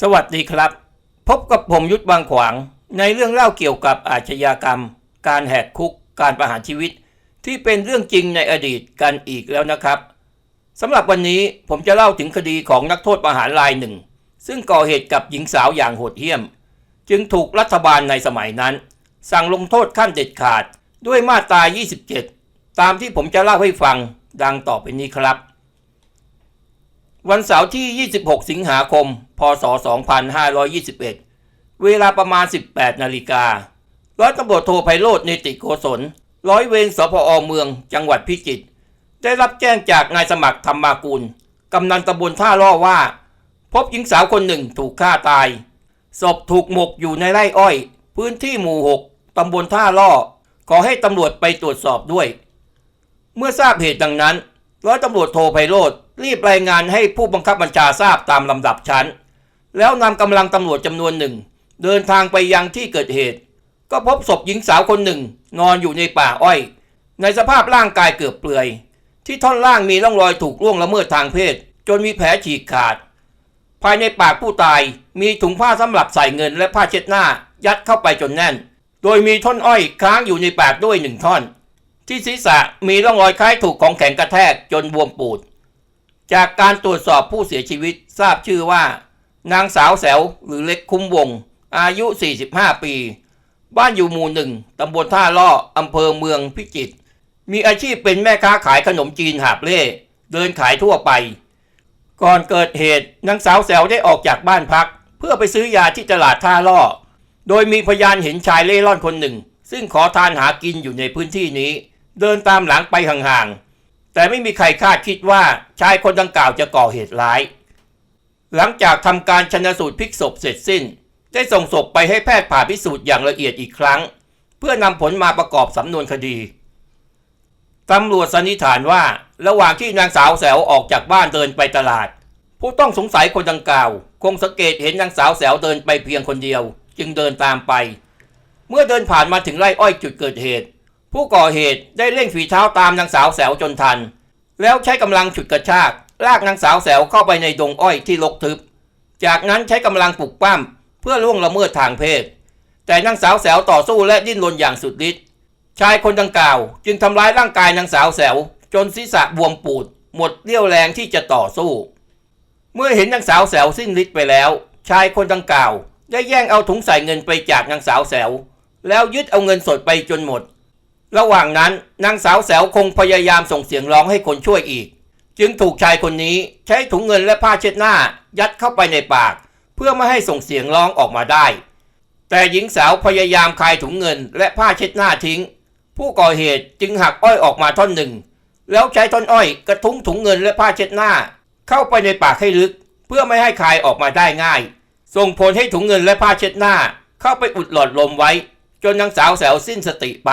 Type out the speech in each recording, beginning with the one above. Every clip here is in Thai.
สวัสดีครับ พบกับผมยุทธบางขวาง ในเรื่องเล่าเกี่ยวกับอาชญากรรม การแหกคุก การประหารชีวิต ที่เป็นเรื่องจริงในอดีตกันอีกแล้วนะครับสำหรับวันนี้ผมจะเล่าถึงคดีของนักโทษประหารรายหนึ่ง ซึ่งก่อเหตุกับหญิงสาวอย่างโหดเหี้ยม จึงถูกรัฐบาลในสมัยนั้น สั่งลงโทษขั้นเด็ดขาดด้วยมาตรา 27 ตามที่ผมจะเล่าให้ฟังดังต่อไปนี้ครับ วันเสาร์ที่ 26 สิงหาคม พศ 2521 เวลาประมาณ 18 นาฬิกา ร้อยตำรวจโทไพโรธเนติโกศล ร้อยเวรสพอเมือง จังหวัดพิจิตร ได้รับแจ้งจากนายสมัครธรรมากุลกำนันตำบลท่าล่อว่า พบหญิงสาวคนหนึ่งถูกฆ่าตาย ศพถูกหมกอยู่ในไร่อ้อย พื้นที่หมู่ 6 ตำบลท่าล่อ ขอให้ตำรวจไปตรวจสอบด้วย เมื่อทราบเหตุดังนั้น ร้อยตำรวจโทไพโรธ รีบรายงานให้ผู้บังคับบัญชาทราบตามลำดับชั้น แล้วนำกำลังตำรวจจำนวนหนึ่ง เดินทางไปยังที่เกิดเหตุ ก็พบศพหญิงสาวคนหนึ่ง นอนอยู่ในป่าอ้อย ในสภาพร่างกายเกือบเปลือย ที่ท่อนล่างมีร่องรอยถูกล่วงละเมิดทางเพศ จนมีแผลฉีกขาด ภายในปากผู้ตายมีถุงผ้าสำหรับใส่เงินและผ้าเช็ดหน้า ยัดเข้าไปจนแน่น โดยมีท่อนอ้อยค้างอยู่ในปากด้วยหนึ่งท่อน ที่ศีรษะมีร่องรอยคล้ายถูกของแข็งกระแทกจนบวมปูด จากการตรวจสอบผู้เสียชีวิตทราบชื่อว่า นางสาวแสวหรือเล็กคุ้มวง อายุ 45 ปี บ้านอยู่หมู่หนึ่งตำบลท่าล่ออำเภอเมืองพิจิตรมีอาชีพเป็นแม่ค้าขายขนมจีนหาบเล่เดินขายทั่วไป ก่อนเกิดเหตุนางสาวแสวได้ออกจากบ้านพัก เพื่อไปซื้อยาที่ตลาดท่าล่อ โดยมีพยานเห็นชายเล่ร่อนคนหนึ่ง ซึ่งขอทานหากินอยู่ในพื้นที่นี้ เดินตามหลังไปห่างๆ แต่ไม่มีใครคาดคิดว่าชายคนดังกล่าวจะก่อเหตุร้าย หลังจากทำการชนสูตรพลิกศพเสร็จสิ้น ได้ส่งศพไปให้แพทย์ผ่าพิสูจน์อย่างละเอียดอีกครั้ง เพื่อนำผลมาประกอบสำนวนคดีตำรวจสันนิษฐานว่าระหว่างที่นางสาวแสวออกจากบ้านเดินไปตลาด ผู้ต้องสงสัยคนดังกล่าว คงสังเกตเห็นนางสาวแสวเดินไปเพียงคนเดียว จึงเดินตามไป เมื่อเดินผ่านมาถึงไร่อ้อยจุดเกิดเหตุ ผู้ก่อเหตุได้เร่งฝีเท้าตามนางสาวแสวจนทัน แล้วใช้กำลังฉุดกระชากลากนางสาวแสวเข้าไปในดงอ้อยที่รกทึบ จากนั้นใช้กำลังปลุกปั้มเพื่อล่วงละเมิดทางเพศ แต่นางสาวแสวต่อสู้และดิ้นรนอย่างสุดฤทธิ์ชายคนดังกล่าว จึงทำร้ายร่างกายนางสาวแสวจนศีรษะบวมปูด หมดเรี่ยวแรงที่จะต่อสู้ เมื่อเห็นนางสาวแสวสิ้นฤทธิ์ไปแล้ว ชายคนดังกล่าว ได้แย่งเอาถุงใส่เงินไปจากนางสาวแสวแล้วยึดเอาเงินสดไปจนหมด ระหว่างนั้นนางสาวแสวคงพยายามส่งเสียงร้องให้คนช่วยอีก จึงถูกชายคนนี้ใช้ถุงเงินและผ้าเช็ดหน้ายัดเข้าไปในปาก เพื่อไม่ให้ส่งเสียงร้องออกมาได้ แต่หญิงสาวพยายามคายถุงเงินและผ้าเช็ดหน้าทิ้ง ผู้ก่อเหตุจึงหักอ้อยออกมาท่อนหนึ่ง แล้วใช้ท่อนอ้อยกระทุ้งถุงเงินและผ้าเช็ดหน้า เข้าไปในปากให้ลึก เพื่อไม่ให้คายออกมาได้ง่าย ส่งผลให้ถุงเงินและผ้าเช็ดหน้า เข้าไปอุดหลอดลมไว้ จนนางสาวแสวสิ้นสติไป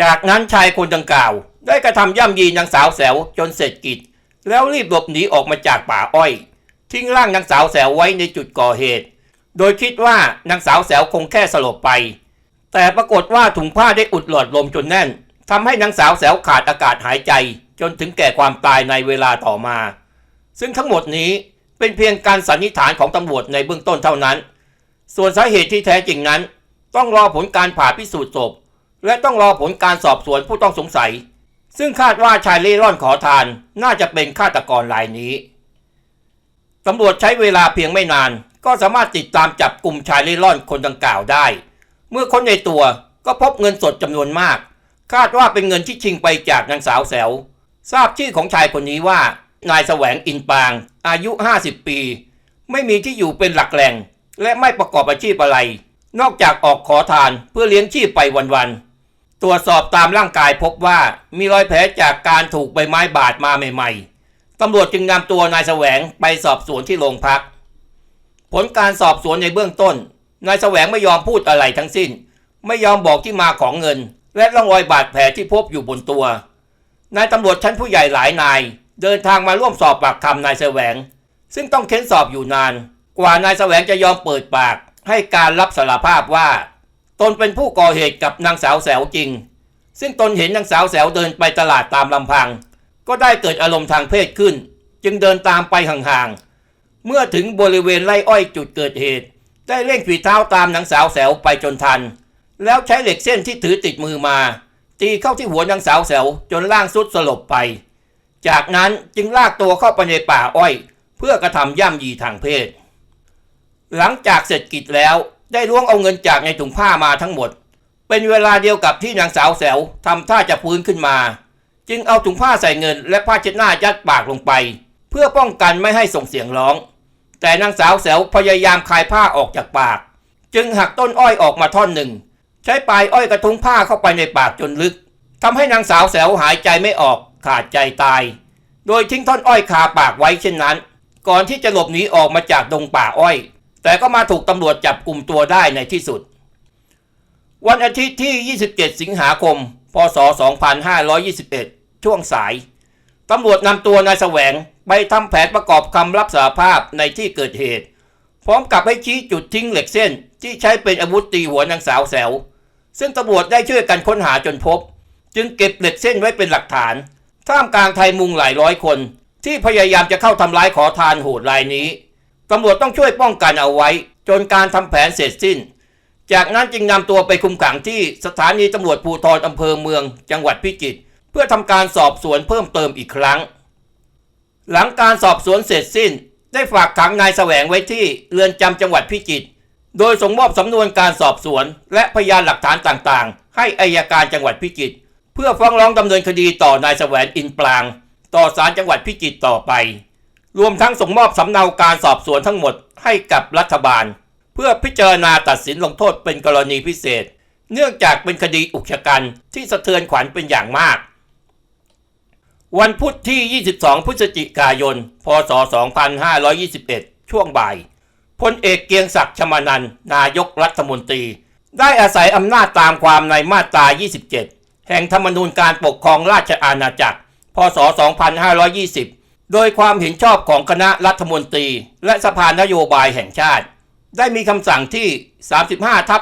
จากนั้นชายคนดังกล่าว ได้กระทำย่ำยีนางสาวแสวจนเสร็จกิจ แล้วรีบหลบหนีออกมาจากป่าอ้อย ทิ้งร่างนางสาวแสวไว้ในจุดก่อเหตุ โดยคิดว่านางสาวแสวคงแค่สลบไป แต่ปรากฏว่าถุงผ้าได้อุดหลอดลมจนแน่นทำให้นางสาวแสวขาดอากาศหายใจ จนถึงแก่ความตายในเวลาต่อมา ซึ่งทั้งหมดนี้เป็นเพียงการสันนิษฐานของตำรวจในเบื้องต้นเท่านั้น ส่วนสาเหตุที่แท้จริงนั้น ต้องรอผลการผ่าพิสูจน์ศพ และต้องรอผลการสอบสวนผู้ต้องสงสัย ซึ่งคาดว่าชายเล่ร่อนขอทานน่าจะเป็นฆาตกรรายนี้ตำรวจใช้เวลาเพียงไม่นาน ก็สามารถติดตามจับกลุ่มชายเล่ร่อนคนดังกล่าวได้ เมื่อค้นในตัวก็พบเงินสดจำนวนมาก คาดว่าเป็นเงินที่ชิงไปจากนางสาวแสวทราบชื่อของชายคนนี้ว่า นายแสวงอินปาง อายุ 50 ปี ไม่มีที่อยู่เป็นหลักแหล่ง และไม่ประกอบอาชีพอะไร นอกจากออกขอทานเพื่อเลี้ยงชีพไปวันๆ ตรวจสอบตามร่างกายพบว่ามีรอยแผลจากการถูกใบไม้บาดมาใหม่ ๆ ตำรวจจึงนำตัวนายแสวงไปสอบสวนที่โรงพัก ผลการสอบสวนในเบื้องต้น นายแสวงไม่ยอมพูดอะไรทั้งสิ้น ไม่ยอมบอกที่มาของเงิน และร่องรอยบาดแผลที่พบอยู่บนตัวนายตำรวจชั้นผู้ใหญ่หลายนาย เดินทางมาร่วมสอบปากคำนายแสวง ซึ่งต้องเค้นสอบอยู่นาน กว่านายแสวงจะยอมเปิดปาก ให้การรับสารภาพว่า ตนเป็นผู้ก่อเหตุกับนางสาวแสวจริง ซึ่งตนเห็นนางสาวแสวเดินไปตลาดตามลำพัง ก็ได้เกิดอารมณ์ทางเพศขึ้น จึงเดินตามไปห่างๆ เมื่อถึงบริเวณไร่อ้อยจุดเกิดเหตุ ได้เร่งฝีเท้าตามนางสาวแสวไปจนทัน แล้วใช้เหล็กเส้นที่ถือติดมือมา ตีเข้าที่หัวนางสาวแสวจนร่างสุดสลบไป จากนั้นจึงลากตัวเข้าไปในป่าอ้อย เพื่อกระทำย่ำยีทางเพศ หลังจากเสร็จกิจแล้ว ได้ล้วงเอาเงินจากในถุงผ้ามาทั้งหมด เป็นเวลาเดียวกับที่นางสาวแสวทำท่าจะฟื้นขึ้นมา จึงเอาถุงผ้าใส่เงินและผ้าเช็ดหน้ายัดปากลงไป เพื่อป้องกันไม่ให้ส่งเสียงร้อง แต่นางสาวแสวพยายามคลายผ้าออกจากปาก จึงหักต้นอ้อยออกมาท่อนหนึ่ง ใช้ปลายอ้อยกระทุ้งผ้าเข้าไปในปากจนลึกทำให้นางสาวแสวหายใจไม่ออกขาดใจตาย โดยทิ้งท่อนอ้อยคาปากไว้เช่นนั้น ก่อนที่จะหลบหนีออกมาจากดงป่าอ้อย แต่ก็มาถูกตำรวจจับกลุ่มตัวได้ในที่สุด วันอาทิตย์ที่ 27 สิงหาคม พศ 2521 ช่วงสาย ตำรวจนำตัวนายแสวงไปทำแผนประกอบคำรับสารภาพในที่เกิดเหตุ พร้อมกับให้ชี้จุดทิ้งเหล็กเส้นที่ใช้เป็นอาวุธตีหัวนางสาวแสว ซึ่งตำรวจได้ช่วยกันค้นหาจนพบ จึงเก็บเหล็กเส้นไว้เป็นหลักฐาน ท่ามกลางไทยมุงหลายร้อยคน ที่พยายามจะเข้าทำร้ายขอทานโหดรายนี้ ตำรวจต้องช่วยป้องกันเอาไว้ จนการทำแผนเสร็จสิ้น จากนั้นจึงนำตัวไปคุมขังที่สถานีตำรวจภูธรอำเภอเมือง จังหวัดพิจิตรเพื่อทำการสอบสวนเพิ่มเติมอีกครั้ง หลังการสอบสวนเสร็จสิ้น ได้ฝากขังนายแสวงไว้ที่เรือนจำจังหวัดพิจิตรโดยส่งมอบสำนวนการสอบสวน และพยานหลักฐานต่างๆ ให้อายการจังหวัดพิจิตรเพื่อฟ้องร้องดำเนินคดีต่อนายแสวงอินปราง ต่อศาลจังหวัดพิจิตรต่อไป รวมทั้งส่งมอบสำเนาการสอบสวนทั้งหมดให้กับรัฐบาล เพื่อพิจารณาตัดสินลงโทษเป็นกรณีพิเศษ เนื่องจากเป็นคดีอุกชะกันที่สะเทือนขวัญเป็นอย่างมาก วันพุธที่ 22 พฤศจิกายน พศ 2521 ช่วงบ่ายพลเอกเกียงศักดิ์ชมานันนายกรัฐมนตรี ได้อาศัยอำนาจตามความในมาตรา 27 แห่งธรรมนูญการปกครองราชอาณาจักร พศ 2520 โดยความเห็นชอบของคณะรัฐมนตรี และสภานโยบายแห่งชาติ ได้มีคำสั่งที่ 35ทับ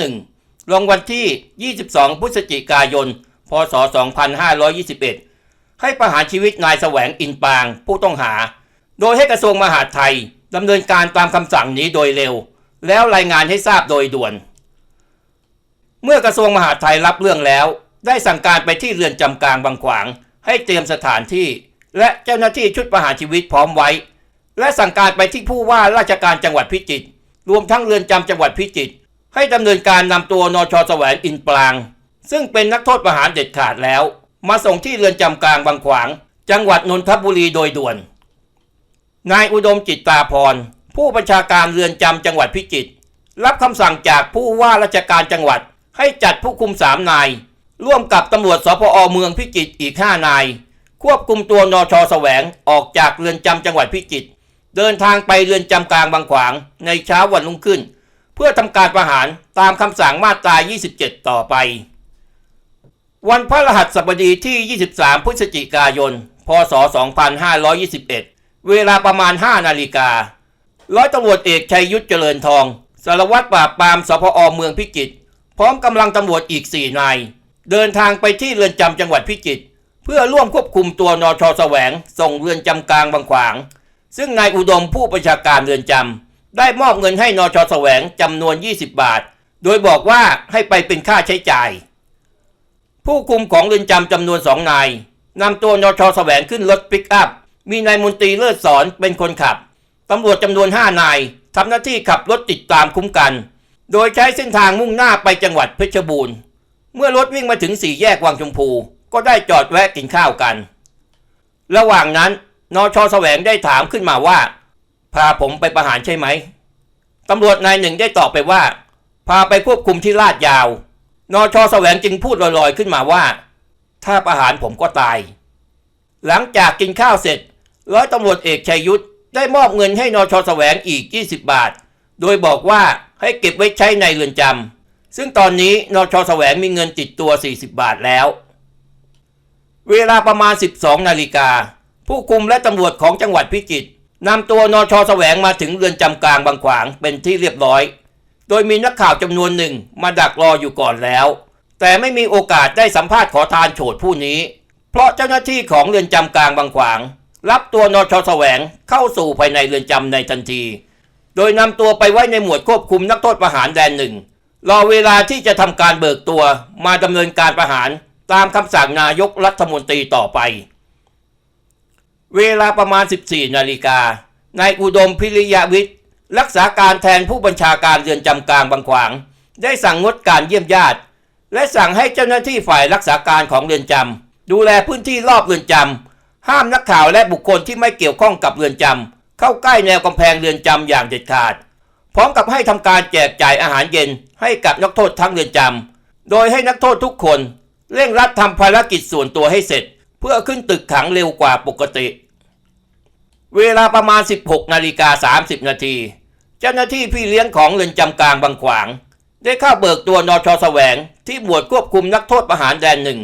2521 ลงวันที่ 22 พฤศจิกายน พศ 2521 ให้ประหารชีวิตนายแสวงอินปางผู้ต้องหา โดยให้กระทรวงมหาดไทยดำเนินการตามคำสั่งนี้โดยเร็ว แล้วรายงานให้ทราบโดยด่วน เมื่อกระทรวงมหาดไทยรับเรื่องแล้ว ได้สั่งการไปที่เรือนจำกลางบางขวาง ให้เตรียมสถานที่ และเจ้าหน้าที่ชุดประหารชีวิตพร้อมไว้ และสั่งการไปที่ผู้ว่าราชการจังหวัดพิจิตรรวมทั้งเรือนจำจังหวัดพิจิตรให้ดำเนินการนำตัวนชแสวงอินปราง ซึ่งเป็นนักโทษประหารเด็ดขาดแล้ว มาส่งที่เรือนจำกลางบางขวาง จังหวัดนนทบุรีโดยด่วน นายอุดมจิตตาพร ผู้บัญชาการเรือนจำจังหวัดพิจิตรรับคำสั่งจากผู้ว่าราชการจังหวัดให้จัดผู้คุมสามนาย ร่วมกับตำรวจสพอเมืองพิจิตรอีกห้านาย ควบคุมตัวนชแสวงออกจากเรือนจำจังหวัดพิจิตรเดินทางไปเรือนจำกลางบางขวางในเช้าวันรุ่งขึ้น เพื่อทำการประหารตามคำสั่งมาตรา 27 ต่อไป วันพระรหัสบดีที่ 23 พฤศจิกายน พศ 2521 เวลาประมาณ 5 นาฬิกา ร้อยตำรวจเอกชัยยุทธเจริญทอง สารวัตรปราบปรามสพอเมืองพิจิตรพร้อมกำลังตำรวจอีก 4 นาย เดินทางไปที่เรือนจำจังหวัดพิจิตร เพื่อร่วมควบคุมตัวนชแสวง ส่งเรือนจำกลางบางขวาง ซึ่งนายอุดมผู้ประชาการเรือนจำได้มอบเงินให้นชแสวงจำนวน 20 บาท โดยบอกว่าให้ไปเป็นค่าใช้จ่าย ผู้คุมของเรือนจำจำนวนสองนายนำตัวนชแสวงขึ้นรถปิกอัพ มีนายมนตรีเลิศสอนเป็นคนขับตำรวจจำนวน 5 นายทำหน้าที่ขับรถติดตามคุ้มกัน โดยใช้เส้นทางมุ่งหน้าไปจังหวัดเพชรบูรณ์ เมื่อรถวิ่งมาถึงสี่แยกวังชมพู ก็ได้จอดแวะกินข้าวกัน ระหว่างนั้นนชแสวงได้ถามขึ้นมาว่า พาผมไปประหารใช่ไหมตำรวจนายหนึ่งได้ตอบไปว่า พาไปควบคุมที่ลาดยาวนชแสวงจึงพูดลอยๆขึ้นมาว่า ถ้าประหารผมก็ตาย หลังจากกินข้าวเสร็จ ร้อยตำรวจเอกชัยยุทธได้มอบเงินให้นชแสวงอีก 20 บาท โดยบอกว่าให้เก็บไว้ใช้ในเรือนจำซึ่งตอนนี้นชแสวงมีเงินติดตัว 40 บาทแล้ว เวลาประมาณ 12 นาฬิกา ผู้คุมและตำรวจของจังหวัดพิจิตรนำตัวนชแสวงมาถึงเรือนจำกลางบางขวางเป็นที่เรียบร้อย โดยมีนักข่าวจำนวนหนึ่งมาดักรออยู่ก่อนแล้ว แต่ไม่มีโอกาสได้สัมภาษณ์ขอทานโฉดผู้นี้ เพราะเจ้าหน้าที่ของเรือนจำกลางบางขวาง รับตัวนชแสวงเข้าสู่ภายในเรือนจำในทันที โดยนำตัวไปไว้ในหมวดควบคุมนักโทษประหารแดนหนึ่งรอเวลาที่จะทำการเบิกตัวมาดำเนินการประหาร ตามคำสั่งนายกรัฐมนตรีต่อไป เวลาประมาณ 14 นาฬิกานายอุดมพิริยวิทย์ รักษาการแทนผู้บัญชาการเรือนจำกลางบางขวาง ได้สั่งงดการเยี่ยมญาติ และสั่งให้เจ้าหน้าที่ฝ่ายรักษาการของเรือนจำดูแลพื้นที่รอบเรือนจำห้ามนักข่าวและบุคคลที่ไม่เกี่ยวข้องกับเรือนจำเข้าใกล้แนวกำแพงเรือนจำอย่างเด็ดขาด พร้อมกับให้ทำการแจกจ่ายอาหารเย็นให้กับนักโทษทั้งเรือนจำโดยให้นักโทษทุกคน เร่งรัดทำภารกิจส่วนตัวให้เสร็จ เพื่อขึ้นตึกขังเร็วกว่าปกติ เวลาประมาณ 16นาฬิกา30 นาที เจ้าหน้าที่พี่เลี้ยงของเรือนจำกลางบางขวาง ได้เข้าเบิกตัวนชแสวงที่หมวดควบคุมนักโทษประหารแดนหนึ่ง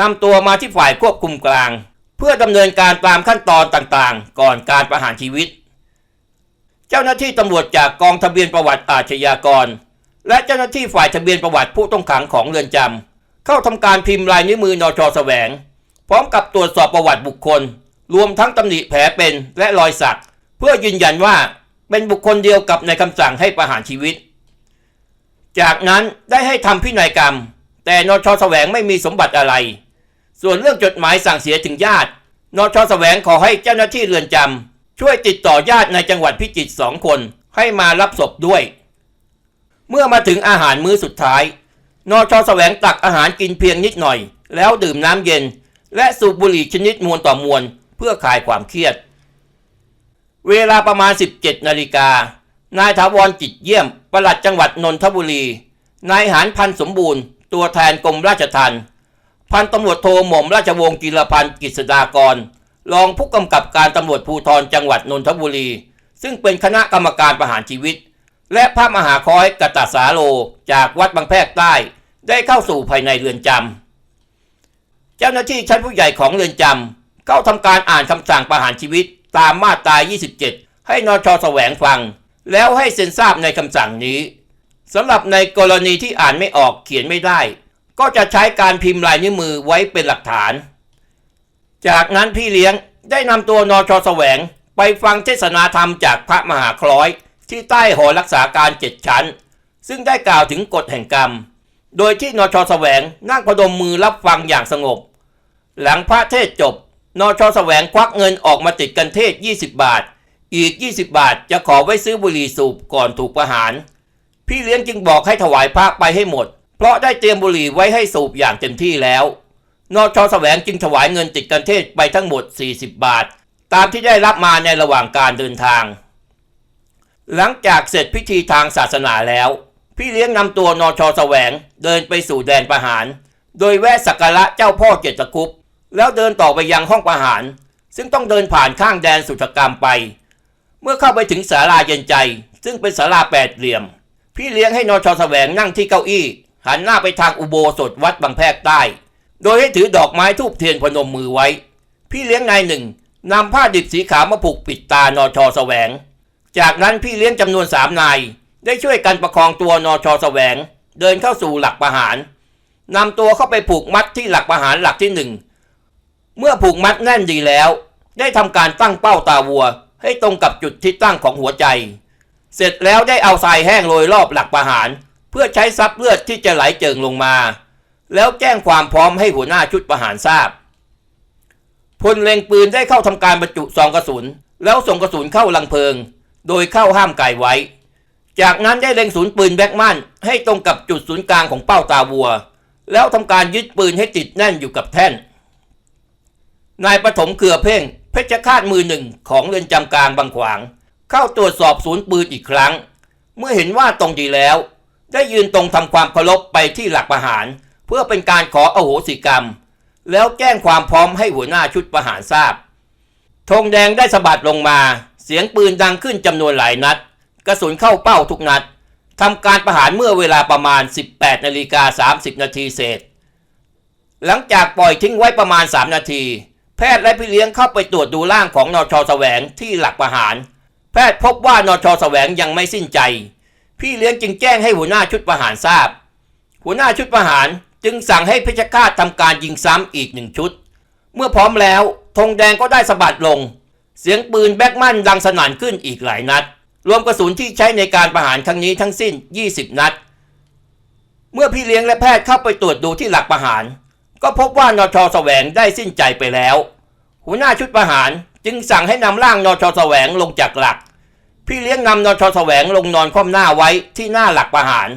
นำตัวมาที่ฝ่ายควบคุมกลาง เพื่อดำเนินการตามขั้นตอนต่างๆ ก่อนการประหารชีวิต เจ้าหน้าที่ตำรวจจากกองทะเบียนประวัติอาชญากร และเจ้าหน้าที่ฝ่ายทะเบียนประวัติผู้ต้องขังของเรือนจำ เข้าทำการพิมพ์ลายนิ้วมือนชแสวง พร้อมกับตรวจสอบประวัติบุคคล รวมทั้งตำหนิแผลเป็นและรอยสัก เพื่อยืนยันว่าเป็นบุคคลเดียวกับในคำสั่งให้ประหารชีวิต จากนั้นได้ให้ทำพินัยกรรม แต่นชแสวงไม่มีสมบัติอะไร ส่วนเรื่องจดหมายสั่งเสียถึงญาติ นชแสวงขอให้เจ้าหน้าที่เรือนจำช่วยติดต่อญาติในจังหวัดพิจิตรสองคนให้มารับศพด้วย เมื่อมาถึงอาหารมื้อสุดท้าย นชแสวงตักอาหารกินเพียงนิดหน่อย แล้วดื่มน้ำเย็น และสูบบุหรี่ชนิดมวลต่อมวล เพื่อคลายความเครียด เวลาประมาณ 17 นาฬิกา นายถาวรจิตเยี่ยมปลัดจังหวัดนนทบุรี นายหานพันสมบูรณ์ ตัวแทนกรมราชทัณฑ์พันตำรวจโทหม่อมราชวงศ์จิรพันธ์กิษดากร รองผู้กำกับการตำรวจภูธรจังหวัดนนทบุรี ซึ่งเป็นคณะกรรมการประหารชีวิต และพระมหาคอยกตสาโลจากวัดบางแพรกใต้ ได้เข้าสู่ภายในเรือนจำ เจ้าหน้าที่ชั้นผู้ใหญ่ของเรือนจำเข้าทำการอ่านคำสั่งประหารชีวิตตามมาตรา 27 ให้นชแสวงฟัง แล้วให้เซ็นทราบในคำสั่งนี้สำหรับในกรณีที่อ่านไม่ออกเขียนไม่ได้ ก็จะใช้การพิมพ์ลายนิ้วมือไว้เป็นหลักฐาน จากนั้นพี่เลี้ยงได้นำตัวนชแสวงไปฟังเทศนาธรรมจากพระมหาคล้อย ที่ใต้หอรักษาการเจ็ดชั้น ซึ่งได้กล่าวถึงกฎแห่งกรรม โดยที่นชแสวงนั่งพนมมือรับฟังอย่างสงบ หลังพระเทศจบ นชแสวงควักเงินออกมาติดกันเทศ 20 บาท อีก 20 บาทจะขอไว้ซื้อบุหรี่สูบก่อนถูกประหาร พี่เลี้ยงจึงบอกให้ถวายพระไปให้หมด เพราะได้เตรียมบุหรี่ไว้ให้สูบอย่างเต็มที่แล้ว นชแสวงจึงถวายเงินติดกันเทศไปทั้งหมด 40 บาท ตามที่ได้รับมาในระหว่างการเดินทาง หลังจากเสร็จพิธีทางศาสนาแล้ว พี่เลี้ยงนำตัวนอชแสวงเดินไปสู่แดนประหาร โดยแวะสักการะเจ้าพ่อเจตคุปแล้วเดินต่อไปยังห้องประหาร ซึ่งต้องเดินผ่านข้างแดนสุทกรรมไป เมื่อเข้าไปถึงศาลาเย็นใจ ซึ่งเป็นศาลาแปดเหลี่ยม พี่เลี้ยงให้นอชแสวงนั่งที่เก้าอี้ หันหน้าไปทางอุโบสถวัดบางแพรกใต้ โดยให้ถือดอกไม้ทูบเทียนพนมมือไว้ พี่เลี้ยงนายหนึ่งนำผ้าดิบสีขาวมาผูกปิดตานอชแสวง จากนั้นพี่เลี้ยงจำนวนสามนาย ได้ช่วยกันประคองตัวนชแสวง เดินเข้าสู่หลักประหารนำตัวเข้าไปผูกมัดที่หลักประหารหลักที่หนึ่งเมื่อผูกมัดแน่นดีแล้ว ได้ทำการตั้งเป้าตาวัว ให้ตรงกับจุดที่ตั้งของหัวใจ เสร็จแล้วได้เอาทรายแห้งโรยรอบหลักประหาร เพื่อใช้ซับเลือดที่จะไหลเจิงลงมา แล้วแจ้งความพร้อมให้หัวหน้าชุดประหารทราบพลเล็งปืนได้เข้าทำการบรรจุซองกระสุน แล้วส่งกระสุนเข้าลังเพลิง โดยเข้าห้ามไก่ไว้ จากนั้นได้เล็งศูนย์ปืนแบ็กมันให้ตรงกับจุดศูนย์กลางของเป้าตาวัว แล้วทำการยึดปืนให้ติดแน่นอยู่กับแท่น นายปฐมเขือเพ่ง เพชฌฆาตมือหนึ่งของเรือนจำกลางบางขวาง เข้าตรวจสอบศูนย์ปืนอีกครั้ง เมื่อเห็นว่าตรงดีแล้ว ได้ยืนตรงทำความเคารพไปที่หลักประหาร เพื่อเป็นการขออโหสิกรรม แล้วแจ้งความพร้อมให้หัวหน้าชุดประหารทราบธงแดงได้สะบัดลงมา เสียงปืนดังขึ้นจำนวนหลายนัด กระสุนเข้าเป้าทุกนัดทำการประหารเมื่อเวลาประมาณ 18นาฬิกา30 นาทีเศษ หลังจากปล่อยทิ้งไว้ประมาณ 3 นาที แพทย์และพี่เลี้ยงเข้าไปตรวจดูร่างของนชแสวงที่หลักประหาร แพทย์พบว่านชแสวงยังไม่สิ้นใจ พี่เลี้ยงจึงแจ้งให้หัวหน้าชุดประหารทราบ หัวหน้าชุดประหารจึงสั่งให้เพชฌฆาตทำการยิงซ้ำอีกหนึ่งชุด เมื่อพร้อมแล้วธงแดงก็ได้สะบัดลง เสียงปืนแบ็กมันดังสนั่นขึ้นอีกหลายนัด รวมกระสุนที่ใช้ในการประหารครั้งนี้ทั้งสิ้น 20 นัด เมื่อพี่เลี้ยงและแพทย์เข้าไปตรวจดูที่หลักประหาร ก็พบว่านชแสวงได้สิ้นใจไปแล้ว หัวหน้าชุดประหารจึงสั่งให้นำร่างนชแสวงลงจากหลัก พี่เลี้ยงนำนชแสวงลงนอนคว่ำหน้าไว้ที่หน้าหลักประหาร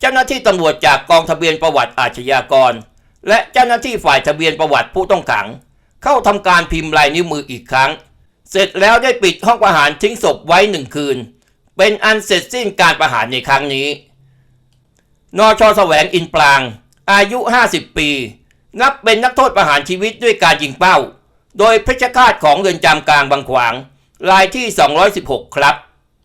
เจ้าหน้าที่ตำรวจจากกองทะเบียนประวัติอาชญากร และเจ้าหน้าที่ฝ่ายทะเบียนประวัติผู้ต้องขัง เข้าทำการพิมพ์ลายนิ้วมืออีกครั้ง เสร็จแล้วได้ปิดห้องประหารทิ้งศพไว้หนึ่งคืน เป็นอันเสร็จสิ้นการประหารในครั้งนี้ นชแสวงอินปราง อายุ 50 ปี นับเป็นนักโทษประหารชีวิตด้วยการยิงเป้า โดยเพชฌฆาตของเรือนจำกลางบางขวาง รายที่ 216 ครับ